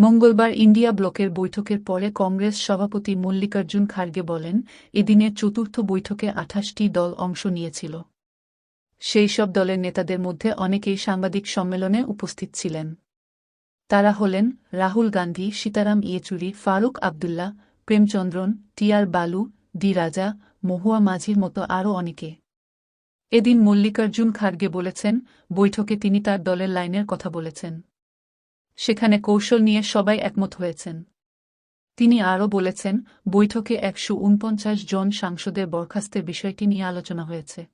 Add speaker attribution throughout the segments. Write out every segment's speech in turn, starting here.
Speaker 1: মঙ্গলবার ইন্ডিয়া ব্লকের বৈঠকের পরে কংগ্রেস সভাপতি মল্লিকার্জুন খার্গে বলেন এদিনের চতুর্থ বৈঠকে আঠাশটি দল অংশ নিয়েছিল। সেই সব দলের নেতাদের মধ্যে অনেকেই সাংবাদিক সম্মেলনে উপস্থিত ছিলেন। তারা হলেন রাহুল গান্ধী, সীতারাম ইয়েচুরি, ফারুক আবদুল্লাহ, প্রেমচন্দ্রন, টিআর বালু ডি রাজা মহুয়া মাঝির মতো আরও অনেকে। এদিন মল্লিকার্জুন খার্গে বলেছেন, বৈঠকে তিনি তার দলের লাইনের কথা বলেছেন। সেখানে কৌশল নিয়ে সবাই একমত হয়েছেন। তিনি আরও বলেছেন, বৈঠকে একশো উনপঞ্চাশ জন সাংসদের বরখাস্তের বিষয়টি নিয়ে আলোচনা হয়েছে।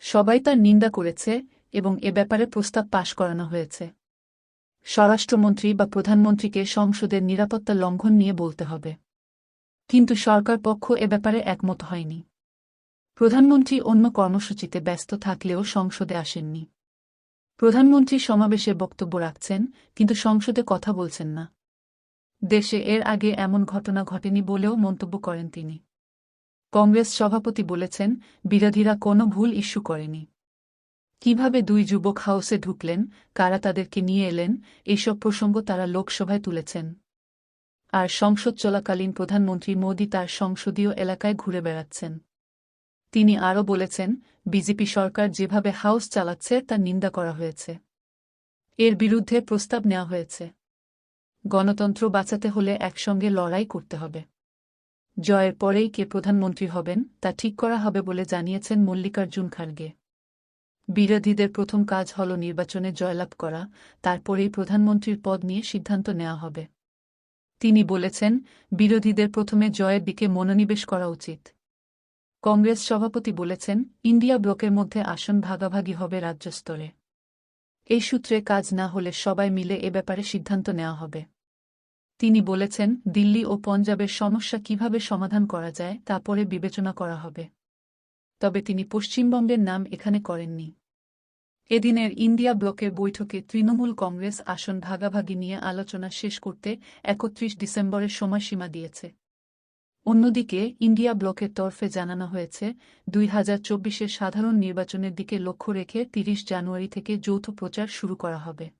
Speaker 1: সবাই তার নিন্দা করেছে এবং এ ব্যাপারে প্রস্তাব পাশ করানো হয়েছে। স্বরাষ্ট্রমন্ত্রী বা প্রধানমন্ত্রীকে সংসদের নিরাপত্তা লঙ্ঘন নিয়ে বলতে হবে। কিন্তু সরকার পক্ষ এ ব্যাপারে একমত হয়নি। প্রধানমন্ত্রী অন্য কর্মসূচিতে ব্যস্ত থাকলেও সংসদে আসেননি। প্রধানমন্ত্রী সমাবেশে বক্তব্য রাখছেন, কিন্তু সংসদে কথা বলছেন না। দেশে এর আগে এমন ঘটনা ঘটেনি বলেও মন্তব্য করেন তিনি। কংগ্রেস সভাপতি বলেছেন, বিরোধীরা কোনো ভুল ইস্যু করেনি। কীভাবে দুই যুবক হাউসে ঢুকলেন, কারা তাদেরকে নিয়ে এলেন এইসব প্রসঙ্গ তারা লোকসভায় তুলেছেন। আর সংসদ চলাকালীন প্রধানমন্ত্রী মোদী তার সংসদীয় এলাকায় ঘুরে বেড়াচ্ছেন। তিনি আরও বলেছেন, বিজেপি সরকার যেভাবে হাউস চালাচ্ছে তা নিন্দা করা হয়েছে। এর বিরুদ্ধে প্রস্তাব নেওয়া হয়েছে। গণতন্ত্র বাঁচাতে হলে একসঙ্গে লড়াই করতে হবে। জয়ের পরেই কে প্রধানমন্ত্রী হবেন তা ঠিক করা হবে বলে জানিয়েছেন মল্লিকার্জুন খার্গে। বিরোধীদের প্রথম কাজ হল নির্বাচনে জয়লাভ করা, তারপরেই প্রধানমন্ত্রীর পদ নিয়ে সিদ্ধান্ত নেওয়া হবে। তিনি বলেছেন, বিরোধীদের প্রথমে জয়ের দিকে মনোনিবেশ করা উচিত। কংগ্রেস সভাপতি বলেছেন, ইন্ডিয়া ব্লকের মধ্যে আসন ভাগাভাগি হবে রাজ্যস্তরে। এই সূত্রে কাজ না হলে সবাই মিলে এ ব্যাপারে সিদ্ধান্ত নেওয়া হবে। তিনি বলেছেন, দিল্লি ও পঞ্জাবের সমস্যা কীভাবে সমাধান করা যায় তা পরে বিবেচনা করা হবে। তবে তিনি পশ্চিমবঙ্গের নাম এখানে করেননি। এদিনের ইন্ডিয়া ব্লকের বৈঠকে তৃণমূল কংগ্রেস আসন ভাগাভাগি নিয়ে আলোচনা শেষ করতে একত্রিশ ডিসেম্বরের সময়সীমা দিয়েছে। অন্যদিকে, ইন্ডিয়া ব্লকের তরফে জানানো হয়েছে, দুই হাজার চব্বিশের সাধারণ নির্বাচনের দিকে লক্ষ্য রেখে তিরিশ জানুয়ারি থেকে যৌথ প্রচার শুরু করা হবে।